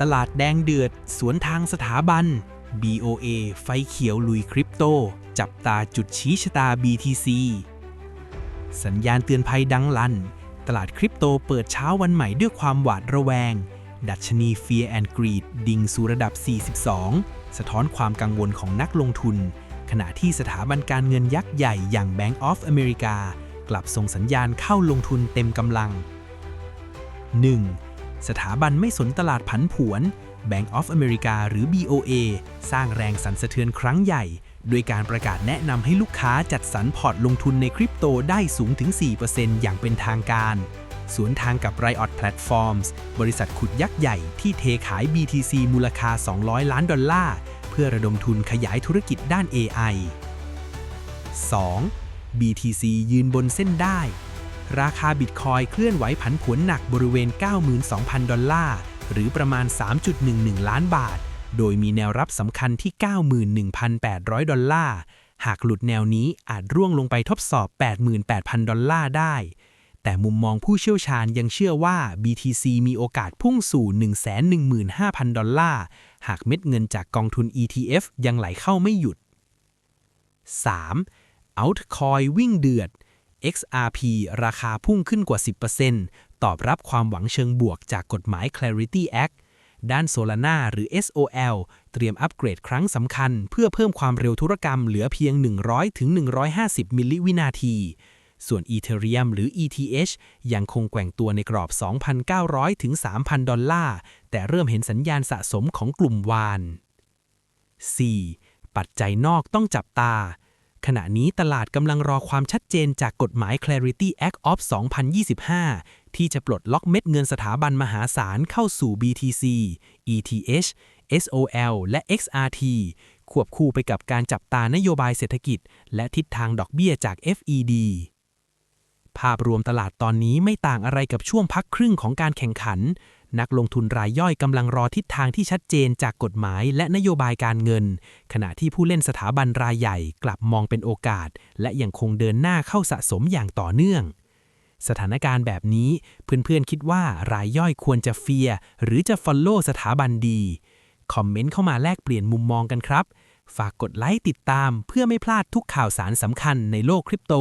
ตลาดแดงเดือด สวนทางสถาบัน BOA ไฟเขียวลุยคริปโต จับตาจุดชี้ชะตา BTC สัญญาณเตือนภัยดังลั่นตลาดคริปโตเปิดเช้าวันใหม่ด้วยความหวาดระแวง ดัชนี Fear and Greed ดิ่งสู่ระดับ 42 สะท้อนความกังวลของนักลงทุน ขณะที่สถาบันการเงินยักษ์ใหญ่อย่าง Bank of America กลับส่งสัญญาณเข้าลงทุนเต็มกำลัง 1. สถาบันไม่สนตลาดผันผวน Bank of America หรือ BOA สร้างแรงสั่นสะเทือนครั้งใหญ่โดยการประกาศแนะนำให้ลูกค้าจัดสรรพอร์ตลงทุนในคริปโตได้สูงถึง 4%อย่างเป็นทางการ สวนทางกับ Riot Platforms บริษัทขุดยักษ์ใหญ่ที่เทขาย BTC มูลค่า 200 ล้านดอลลาร์ เพื่อระดมทุนขยายธุรกิจด้าน AI 2. BTC ยืนบนเส้นได้ ราคาบิตคอย์เคลื่อนไหวผันผวนหนักบริเวณ 92,000 ดอลลาร์ หรือประมาณ 3.11 ล้านบาท โดยมีแนวรับสำคัญที่ 91,800 ดอลลาร์ หากหลุดแนวนี้อาจร่วงลงไปทดสอบ 88,000 ดอลลาร์ได้ แต่มุมมองผู้เชี่ยวชาญยังเชื่อว่า BTC มีโอกาสพุ่งสู่ 115,000 ดอลลาร์ หากเม็ดเงินจากกองทุน ETF ยังไหลเข้าไม่หยุด 3. Altcoin วิ่งเดือด XRP ราคาพุ่งขึ้นกว่า 10%ตอบรับความหวังเชิงบวกจากกฎหมาย Clarity Act ด้าน Solana หรือ SOL เตรียมอัปเกรดครั้งสำคัญ เพื่อเพิ่มความเร็วธุรกรรมเหลือเพียง 100ถึง150 มิลลิวินาที ส่วน Ethereum หรือ ETH ยังคงแกว่งตัวในกรอบ 2,900ถึง3,000 ดอลลาร์ แต่เริ่มเห็นสัญญาณสะสมของกลุ่มวาน 4. ปัจจัยนอกต้องจับตา ขณะนี้ตลาดกำลังรอความชัดเจนจากกฎหมาย Clarity Act of 2025 ที่จะปลดล็อกเม็ดเงินสถาบันมหาศาลเข้าสู่ BTC, ETH, SOL และ XRT ควบคู่ไปกับการจับตานโยบายเศรษฐกิจ และทิศทางดอกเบี้ยจาก FED ภาพรวมตลาดตอนนี้ไม่ต่างอะไรกับช่วงพักครึ่งของการแข่งขัน นักลงทุนรายย่อยกำลังรอทิศทางที่ชัดเจนจากกฎหมายและนโยบายการเงิน ขณะที่ผู้เล่นสถาบันรายใหญ่กลับมองเป็นโอกาส และยังคงเดินหน้าเข้าสะสมอย่างต่อเนื่อง สถานการณ์แบบนี้เพื่อนๆคิดว่ารายย่อยควรจะเฟียหรือจะ follow สถาบันดี คอมเมนต์เข้ามาแลกเปลี่ยนมุมมองกันครับ ฝากกดไลค์ติดตามเพื่อไม่พลาดทุกข่าวสารสำคัญในโลกคริปโต